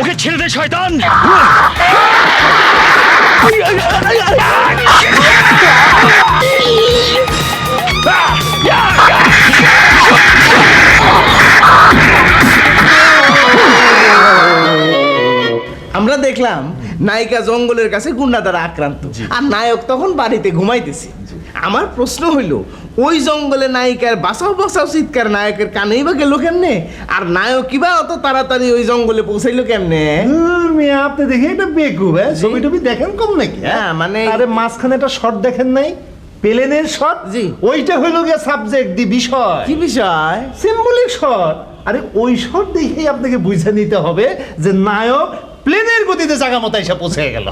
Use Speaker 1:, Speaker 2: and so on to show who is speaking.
Speaker 1: ওকে ছেড়ে দে শয়তান!
Speaker 2: আমরা দেখলাম নায়িকা জঙ্গলের কাছে গুন্ডা দ্বারা আক্রান্ত আর নায়ক তখন বাড়িতে ঘুমাইতেছে। আমার প্রশ্ন হইল ওই জঙ্গলে নায়িকার বাঁচাও বাসাও চিৎকার নায়কের কানেই বা গেল কেমনে? আর নায়ক কিবা অত তাড়াতাড়ি ওই জঙ্গলে পৌঁছাইলো কেমনে?
Speaker 3: আপনি দেখে এটা বেকুব হ্যাঁ? ছবি টবি দেখেন কম নাকি
Speaker 2: হ্যাঁ, মানে-
Speaker 3: আরে মাঝখানে একটা শর্ট দেখেন নাই? প্লেনের শট
Speaker 2: জি।
Speaker 3: ওইটা হইল গিয়ে সাবজেক্ট দি বিষয়।
Speaker 2: কি বিষয়?
Speaker 3: সিম্বলিক শট আরে ওই শট দেখেই আপনাকে বুঝে নিতে হবে যে নায়ক প্লেনের গতিতে জায়গা মতো এসে পৌঁছে গেল।